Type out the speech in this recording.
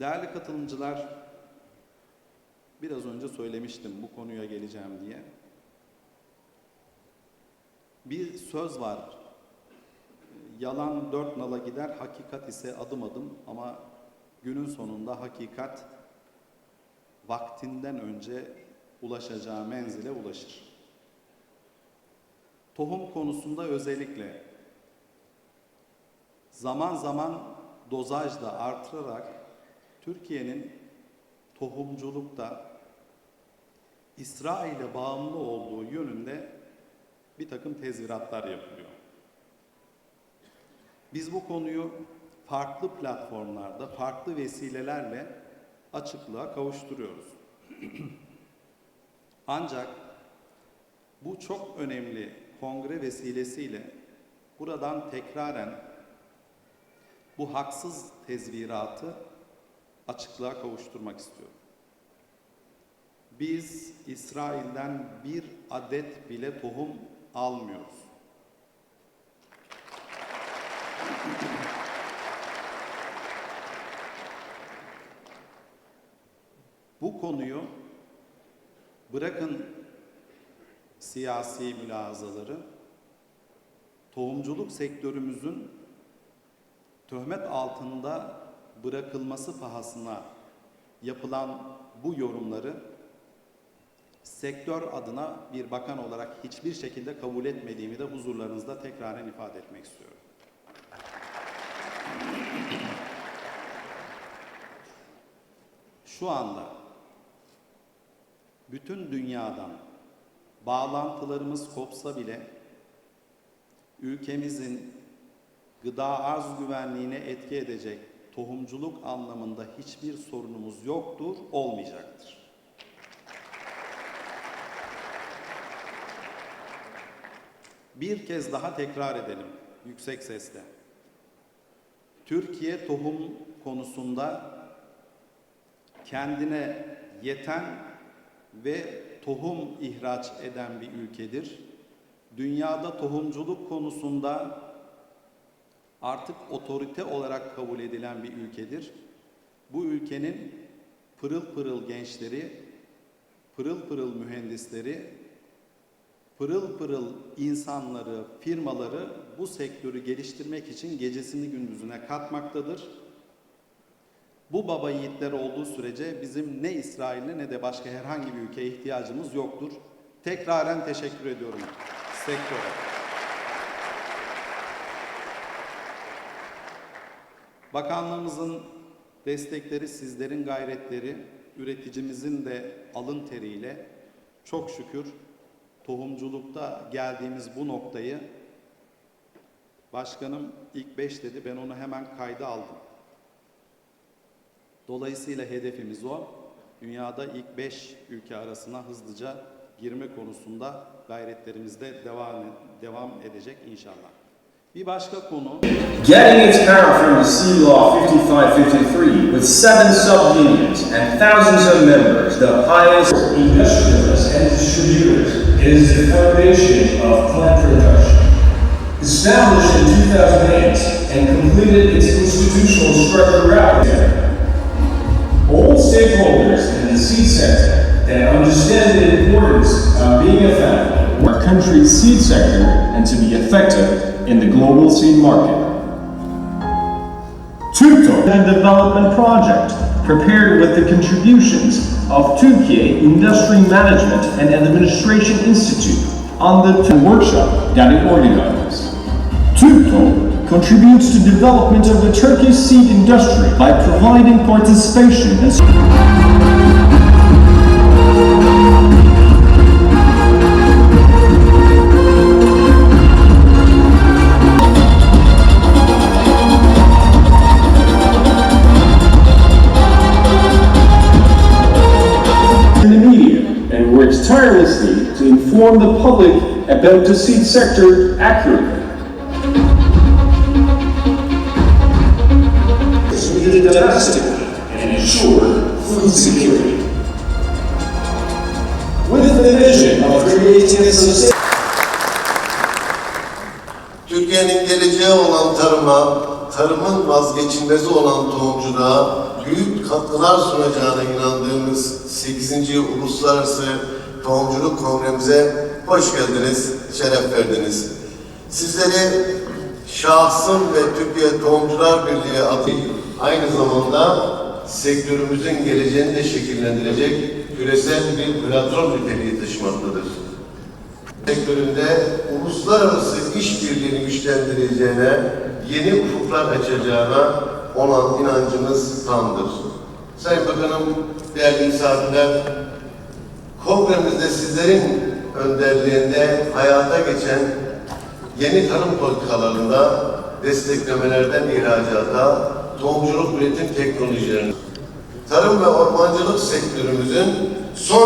Değerli katılımcılar, biraz önce söylemiştim bu konuya geleceğim diye. Bir söz var. Yalan dört nala gider, hakikat ise adım adım ama günün sonunda hakikat vaktinden önce ulaşacağı menzile ulaşır. Tohum konusunda özellikle zaman zaman dozajda artırarak Türkiye'nin tohumculukta İsrail'e bağımlı olduğu yönünde bir takım tezviratlar yapılıyor. Biz bu konuyu farklı platformlarda, farklı vesilelerle açıklığa kavuşturuyoruz. Ancak bu çok önemli kongre vesilesiyle buradan tekraren bu haksız tezviratı açıklığa kavuşturmak istiyorum. Biz İsrail'den bir adet bile tohum almıyoruz. Bu konuyu bırakın siyasi mülazaları, tohumculuk sektörümüzün töhmet altında bırakılması pahasına yapılan bu yorumları sektör adına bir bakan olarak hiçbir şekilde kabul etmediğimi de huzurlarınızda tekraren ifade etmek istiyorum. Şu anda bütün dünyadan bağlantılarımız kopsa bile ülkemizin gıda arz güvenliğine etki edecek tohumculuk anlamında hiçbir sorunumuz yoktur, olmayacaktır. Bir kez daha tekrar edelim yüksek sesle. Türkiye tohum konusunda kendine yeten ve tohum ihraç eden bir ülkedir. Dünyada tohumculuk konusunda artık otorite olarak kabul edilen bir ülkedir. Bu ülkenin pırıl pırıl gençleri, pırıl pırıl mühendisleri, pırıl pırıl insanları, firmaları bu sektörü geliştirmek için gecesini gündüzüne katmaktadır. Bu baba yiğitler olduğu sürece bizim ne İsrail'e ne de başka herhangi bir ülkeye ihtiyacımız yoktur. Tekraren teşekkür ediyorum sektöre. Bakanlığımızın destekleri, sizlerin gayretleri, üreticimizin de alın teriyle çok şükür tohumculukta geldiğimiz bu noktayı başkanım ilk beş dedi ben onu hemen kayda aldım. Dolayısıyla hedefimiz o. Dünyada ilk beş ülke arasına hızlıca girme konusunda gayretlerimizde devam, devam edecek inşallah. Bir başka konu Getting its power from the Sea Law 5553 with seven subunions and thousands of members, the highest. industrialists and distributors. It is the foundation of plant production. Established in 2008 and completed its institutional structure out All stakeholders in the seed sector that understand the importance of being effective our country's seed sector and to be effective in the global seed market. TÜKTO and Development Project, prepared with the contributions of Türkiye Industry Management and Administration Institute on the TÜ workshop that it organized. TÜKTO contributes to development of the Turkish seed industry by providing participation and works tirelessly to inform the public about the seed sector accurately. Treated domestically and ensure food security. With the vision of creating a sustainable Türkiye'nin geleceği olan tarıma, tarımın vazgeçilmezi olan tohumculuğa büyük katkılar sunacağına inandığımız 8. Uluslararası Tohumculuk Kongremize hoş geldiniz, şeref verdiniz. Sizleri şahsım ve Türkiye Tohumcular Birliği adı aynı zamanda sektörümüzün geleceğini de şekillendirecek küresel bir platform niteliği taşımaktadır sektöründe uluslararası işbirliğini güçlendireceğine, yeni ufuklar açacağına olan inancımız tamdır. Sayın Bakanım, değerli misafirler, kongremizde sizlerin önderliğinde hayata geçen yeni tarım politikalarında desteklemelerden ihracata, tohumculuk üretim teknolojilerine, tarım ve ormancılık sektörümüzün son